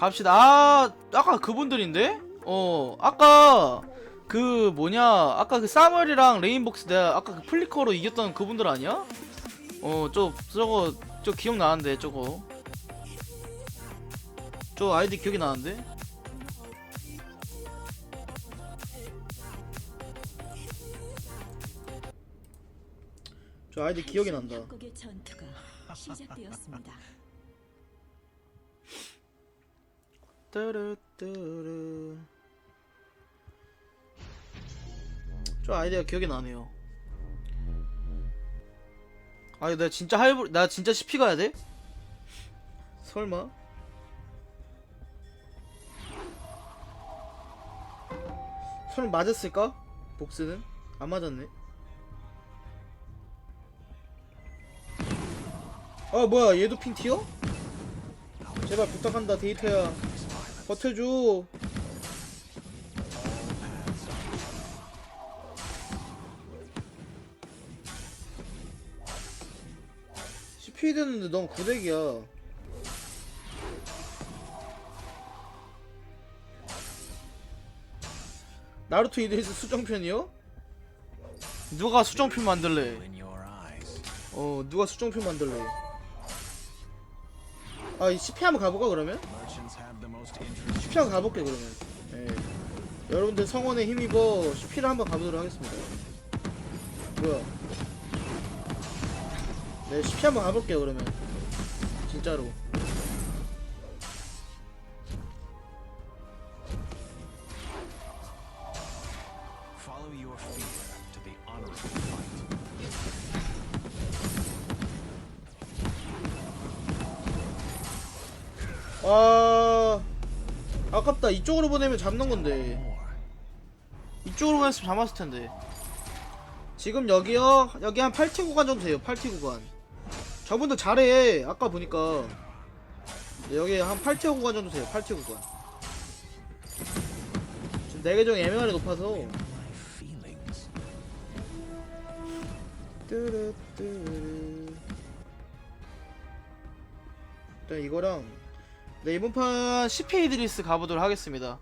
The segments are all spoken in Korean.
갑시다. 아, 아까 그분들인데? 어, 아까 그 뭐냐, 아까 그 사멀이랑 레인복스 내가 아까 그 플리커로 이겼던 그분들 아니야? 어, 저 저거 저 기억 나는데 저거. 저 아이디 기억이 나는데? 저 아이디 기억이 난다. 시작되었습니다. 뚜루뚜루. 저 아이디가 기억이 나네요. 아니 나 진짜 할부 나 진짜 CP 가야 돼? 설마? 설마 맞았을까? 복스는? 안 맞았네. 아 뭐야 얘도 핑 튀어? 제발 부탁한다 데이터야 버텨줘 CP 됐는데 넌 구덱이야 나루토 이드리스 수정편이요? 누가 수정편 만들래. 어 누가 수정편 만들래 아이 CP 한번 가볼까 그러면? Merchants have the most interesting. 10편 가볼게 그러면 예. 여러분들 성원에 힘입어 10피를 한번 가보도록 하겠습니다 뭐야 네 10피 한번 가볼게요 그러면 진짜로. 아 아깝다 이쪽으로 보내면 잡는 건데. 이쪽으로 보냈으면 잡았을 텐데 지금 여기요 여기 한 8티 구간 정도 돼요 8티 구간 저분들 잘해 아까 보니까 네, 여기 한 8티 구간 정도 돼요 8티 구간 지금 내 계정이 애매하게 높아서. 뚜루뚜루. 일단 이거랑 네 이번 판 CP 이드리스 가보도록 하겠습니다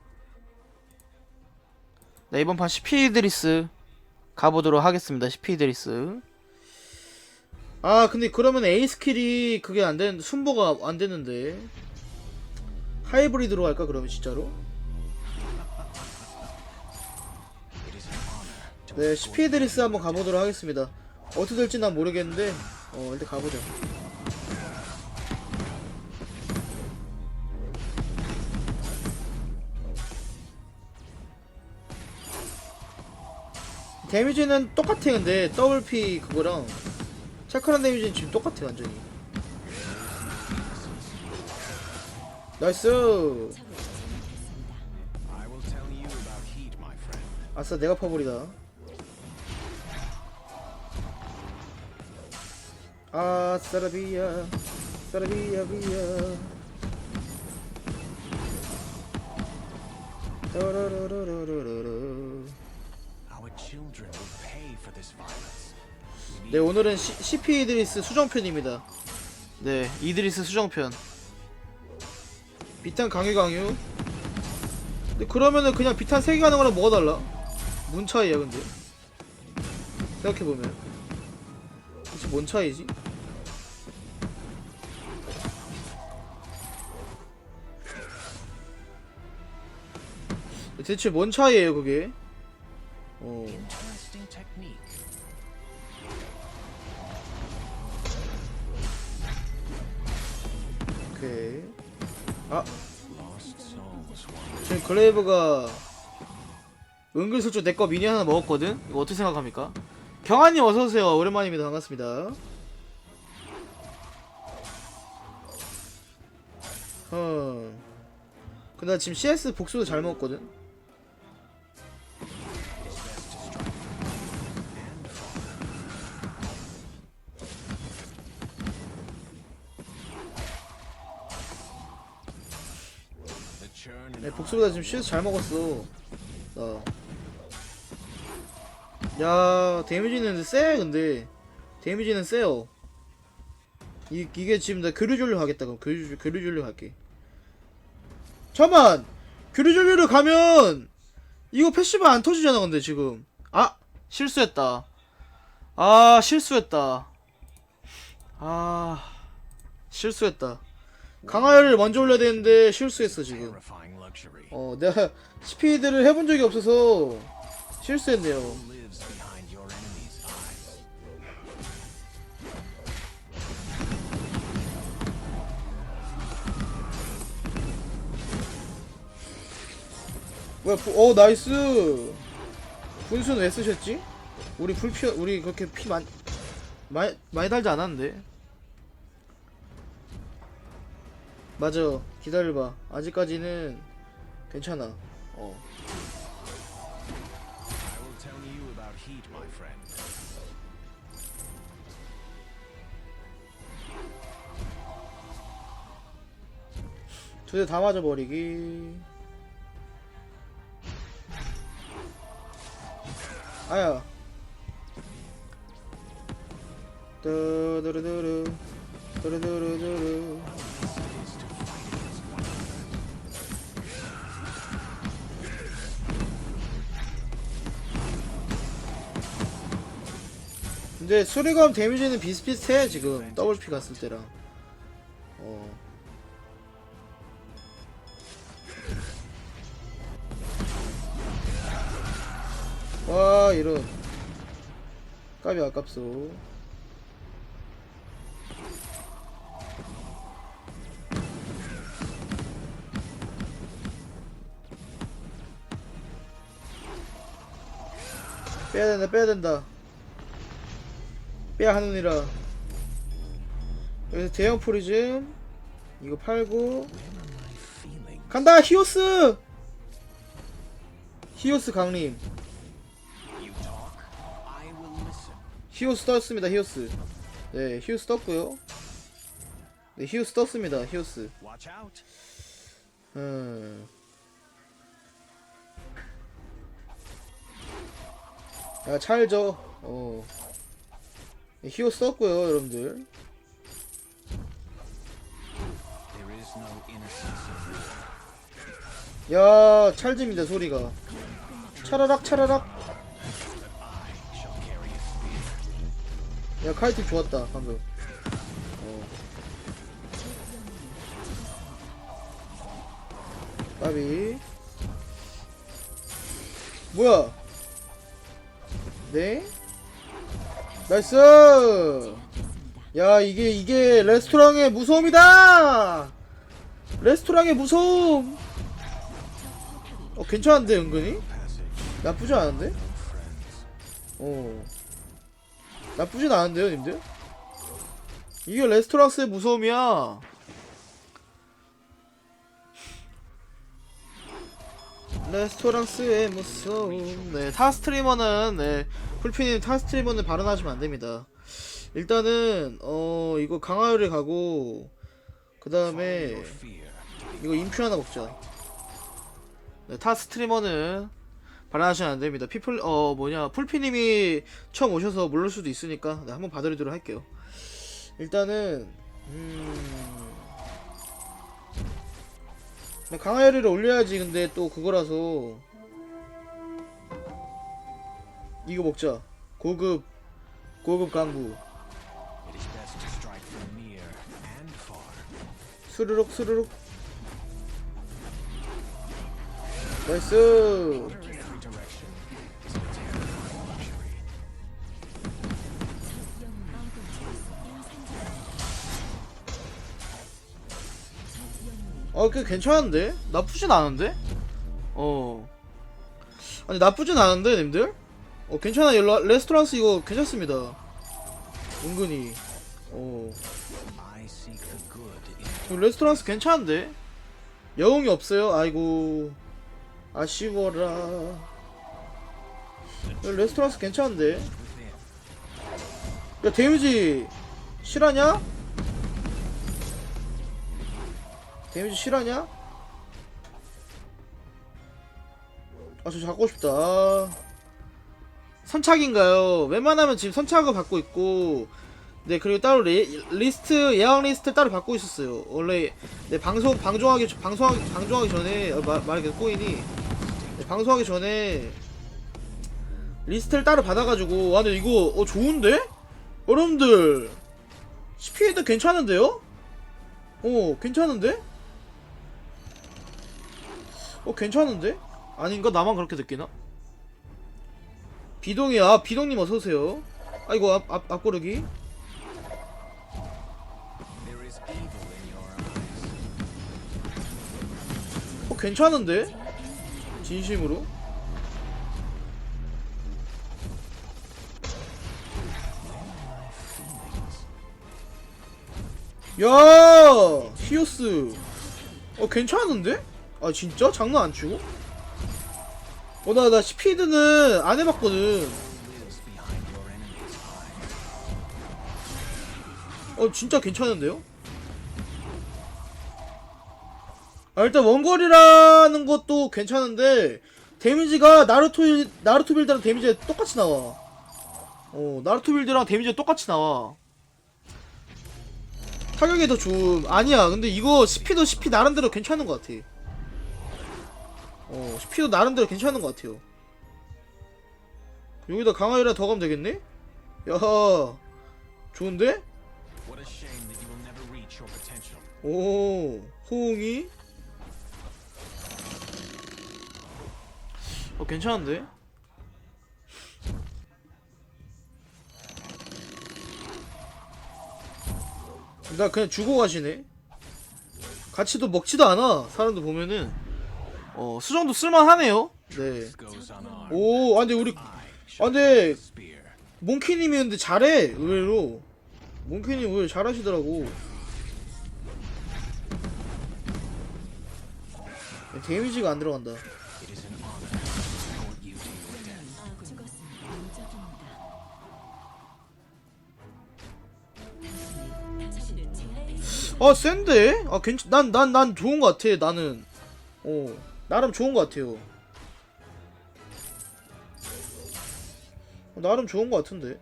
네 이번 판 CP 이드리스 가보도록 하겠습니다 CP 이드리스 아 근데 그러면 A 스킬이 그게 안 되는 순보가 안 되는데 하이브리드로 할까 그러면 진짜로? 네, 스피드리스 한번 가보도록 하겠습니다. 어떻게 될지 난 모르겠는데, 어, 일단 가보자. 데미지는 똑같아, 근데, 더블 P 그거랑, 체크란 데미지는 지금 똑같아, 완전히. 나이스! 아싸, 내가 파벌이다. 아, 사라비야, 사라비야, 비야. 따라라라라라라. 네, 오늘은 시, CP 이드리스 수정편입니다. 네, 이드리스 수정편. 비탄 강유 강유. 근데 그러면은 그냥 비탄 3개 가는 거랑 뭐가 달라? 뭔 차이야, 근데? 생각해보면. 도대체 뭔 차이지? 대체 뭔 차이예요, 그게? Technique. 오케이. 아. 지금 글레이브가 은근슬쩍 내 거 미니 하나 먹었거든? 이거 어떻게 생각합니까? 경아님 어서오세요. 오랜만입니다. 반갑습니다. 어. 근데 나 지금 CS 복수도 잘 먹었거든? 네, 복수보다 지금 CS 잘 먹었어. 나. 야, 데미지는 세, 근데. 데미지는 세요. 이, 이게 지금 나 줄려 하겠다. 그럼 교류 줄려 할게. 잠깐만 교류전류를 가면 이거 패시브 안 터지잖아 근데 지금 아 실수했다 아 실수했다 아 실수했다 강화를 먼저 올려야 되는데 실수했어 지금. 어 내가 스피드를 해본 적이 없어서 실수했네요. 뭐야 부, 어 나이스 분수는 왜 쓰셨지? 우리 불피 우리 그렇게 피 많이 많이 많이 달지 않았는데 맞아 기다려봐. 아직까지는 괜찮아. 어. I will tell you about heat, my friend. 두대 다 맞아버리기. 아야. 뚜두루두루. 뚜루두루두루 근데 수리검 데미지는 비슷비슷해 지금. 더블피 갔을 때랑. 어. 와 이런. 까비 아깝소. 빼야 된다 빼야 된다 빼야 하느니라. 여기서 대형 프리즘. 이거 팔고. 간다 히오스! 히오스 강림. 히오스 떴습니다 히오스. 네 히오스 떴고요. 네 히오스 떴습니다 히오스. 음. 야 찰져 어. 네, 히오스 떴고요 여러분들. 야 찰집니다 소리가 차라락 차라락. 야 카이팅 좋았다 방금 어 까비 뭐야 네 나이스! 야 이게 이게 레스토랑의 무서움이다! 레스토랑의 무서움! 어 괜찮은데 은근히. 나쁘지 않은데. 어. 나쁘진 않은데요 님들? 이게 레스토랑스의 무서움이야 레스토랑스의 무서움 네 타스트리머는 네 풀피님 타스트리머는 발언하시면 안됩니다 일단은 어 이거 강화요리 가고 그 다음에. 이거 인퓨 하나 먹자. 네, 타 스트리머는 발언하시면 안 됩니다. 피플 어 뭐냐 풀피님이 처음 오셔서 모를 수도 있으니까 네, 한번 봐드리도록 할게요. 일단은 음 네, 강화열이를 올려야지. 근데 또 그거라서 이거 먹자. 고급 고급 강구. 스르륵 스르륵 나이스. 어, 그 괜찮은데? 나쁘진 않은데? 어. 아니 나쁘진 않은데, 님들? 어, 괜찮아. 요 레스토랑스 이거 괜찮습니다. 은근히. 어. 이거 레스토랑스 괜찮은데? 여웅이 없어요. 아이고. 아쉬워라. 레스토랑스 괜찮은데? 야, 데미지 실하냐? 데미지 실하냐? 아, 저 잡고 싶다. 아. 선착인가요? 웬만하면 지금 선착을 받고 있고, 네 그리고 따로 리, 리스트 예약 리스트 따로 받고 있었어요. 원래 네 방송 방송하기 방송하기 방송하기 전에 어, 말 말이 계속 꼬이니 네, 방송하기 전에 리스트를 따로 받아가지고 와 근데 이거 어 좋은데? 여러분들 CPA도 괜찮은데요? 어 괜찮은데? 어 괜찮은데? 아닌가 나만 그렇게 느끼나? 비동이야 비동님 어서오세요 아이고 앞, 앞, 앞고르기. 어 괜찮은데? 진심으로? 야 히오스 어 괜찮은데? 아 진짜? 장난 안 치고? 어나 나 스피드는 안 해봤거든. 어 진짜 괜찮은데요? 아 일단 원거리라는 것도 괜찮은데 데미지가 나루토 일- 나루토 빌드랑 데미지가 똑같이 나와. 어 나루토 빌드랑 데미지가 똑같이 나와. 타격이 더 좋음. 아니야. 근데 이거 스피도 스피 나름대로 괜찮은 것 같아. 어 스피도 나름대로 괜찮은 것 같아요. 여기다 강화유라 더 가면 되겠네? 야 좋은데? 오, 호응이? 어, 괜찮은데? 나 그냥 주고 가시네. 같이도 먹지도 않아. 사람들 보면은. 어, 수정도 쓸만하네요. 네. 오, 아, 근데 우리, I 아, shall 근데, spear. 몽키님이 근데 잘해, 의외로. 몽키님 의외로 잘하시더라고. 데미지가 안 들어간다. 아, 센데? 아, 괜찮, 난, 난, 난 좋은 것 같아, 나는. 어, 나름 좋은 것 같아요. 어, 나름 좋은 것 같은데.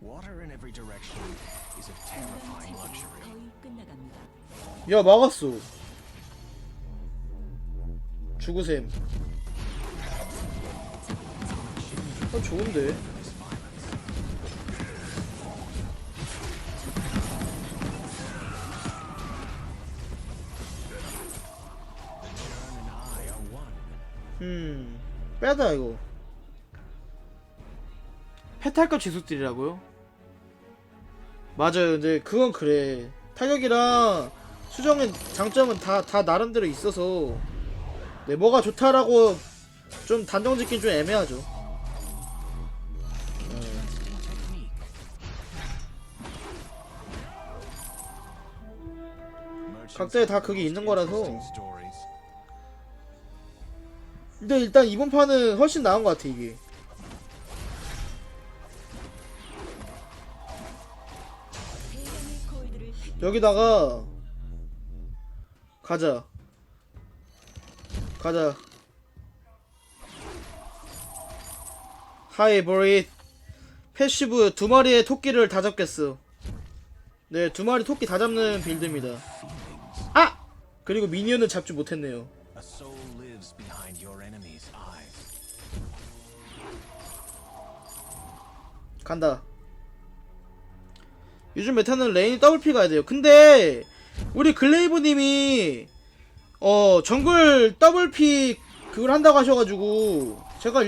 Water in every direction is a terrifying luxury. 거의 끝나갑니다. 야, 막았어. 죽으셈. 아, 좋은데? 빼다, 이거. 페탈급 지속딜이라고요? 맞아요. 근데 그건 그래. 타격이랑 수정의 장점은 다, 다 나름대로 있어서, 네, 뭐가 좋다라고 좀 단정 짓긴 좀 애매하죠. Technique. 각자의 다 그게 있는 거라서. 근데 일단 이번 판은 훨씬 나은 것 같아, 이게. 여기다가, 가자. 가자. 하이브리드. 패시브 두 마리의 토끼를 다 잡겠어. 네, 두 마리 토끼 다 잡는 빌드입니다. 아! 그리고 미니언은 잡지 못했네요. 간다. 요즘 메타는 레인이 더블피 가야 돼요. 근데 우리 글레이브님이 어 정글 더블피 그걸 한다고 하셔가지고 제가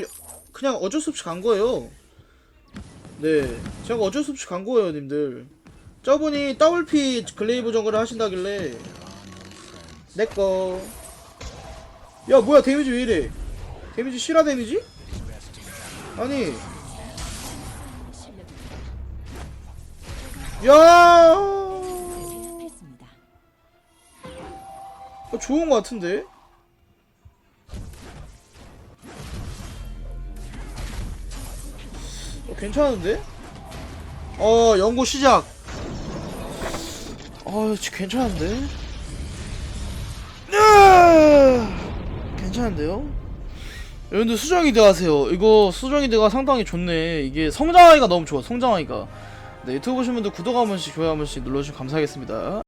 그냥 어쩔 수 없이 간 거예요. 네, 제가 어쩔 수 없이 간 거예요, 님들. 저분이 더블피 글레이브 정글을 하신다길래 내꺼. 야 뭐야 데미지 왜 이래? 데미지 실화 데미지? 아니. 야. 어, 좋은 것 같은데? 어, 괜찮은데? 어, 연구 시작. 어, 지 괜찮은데? 으아! 괜찮은데요? 여러분들 수정이드 하세요 이거 수정이드가 상당히 좋네 이게 성장하기가 너무 좋아 성장하기가 네 유튜브 보시는 분들 구독 한 번씩 좋아요 한 번씩 눌러주시면 감사하겠습니다